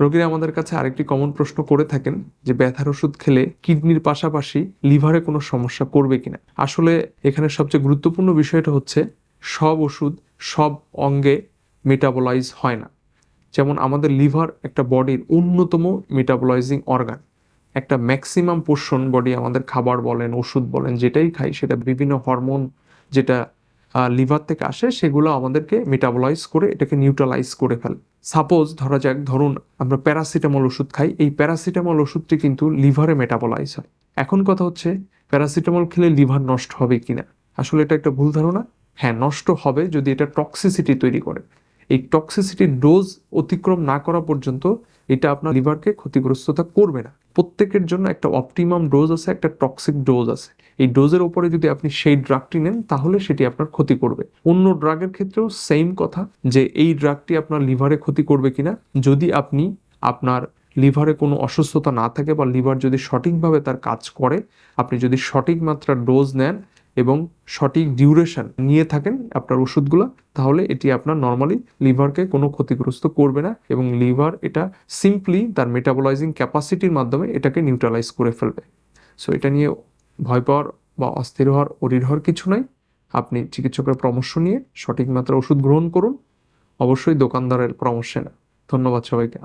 রোগীরা আমাদের কাছে আরেকটি কমন প্রশ্ন করে থাকেন যে ব্যথার ওষুধ খেলে কিডনির পাশাপাশি লিভারে কোনো সমস্যা করবে কিনা? আসলে এখানে সবচেয়ে গুরুত্বপূর্ণ বিষয়টা হচ্ছে সব ওষুধ সব অঙ্গে মেটাবলাইজ হয় না। যেমন আমাদের লিভার একটা বডির অন্যতম মেটাবলাইজিং অর্গান একটা ম্যাক্সিমাম পোর্শন বডি আমাদের খাবার বলেন, ওষুধ বলেন, যেটাই খাই, সেটা বিভিন্ন হরমোন যেটা লিভার থেকে আসে, সেগুলো আমাদেরকে মেটাবলাইজ করে এটাকে নিউট্রালাইজ করে ফেলে। সাপোজ ধরা যাক, ধরুন আমরা প্যারাসিটামল ওষুধ খাই, এই প্যারাসিটামল ওষুধটি কিন্তু লিভারে মেটাবলাইজ হয়। এখন কথা হচ্ছে, প্যারাসিটামল খেলে লিভার নষ্ট হবে কিনা? আসলে এটা একটা ভুল ধারণা। হ্যাঁ নষ্ট হবে যদি এটা টক্সিসিটি তৈরি করে। এই টক্সিসিটির ডোজ অতিক্রম না করা পর্যন্ত এটা আপনার লিভারকে ক্ষতিগ্রস্ততা করবে না। প্রত্যেকের জন্য একটা অপটিমাম ডোজ আছে, একটা টক্সিক ডোজ আছে। এই ডোজের ওপরে যদি আপনি সেই ড্রাগটি নেন, তাহলে সেটি আপনার ক্ষতি করবে। অন্য ড্রাগের ক্ষেত্রেও সেম কথা, যে এই ড্রাগটি আপনার লিভারে ক্ষতি করবে কিনা। যদি আপনি আপনার লিভারে কোনো অসুস্থতা না থাকে বা লিভার যদি সঠিকভাবে তার কাজ করে, আপনি যদি সঠিক মাত্রার ডোজ নেন এবং সঠিক ডিউরেশন নিয়ে থাকেন আপনার ওষুধগুলো, তাহলে এটি আপনার নর্মালি লিভারকে কোনো ক্ষতিগ্রস্ত করবে না এবং লিভার এটা সিম্পলি তার মেটাবলাইজিং ক্যাপাসিটির মাধ্যমে এটাকে নিউট্রালাইজ করে ফেলবে। সো এটা নিয়ে ভয় পাওয়ার বা অস্থির হওয়ার অরির হওয়ার কিছু নাই। আপনি চিকিৎসকের পরামর্শ নিয়ে সঠিক মাত্রা ওষুধ গ্রহণ করুন। অবশ্যই দোকানদারের পরামর্শে না ধন্যবাদ সবাইকে।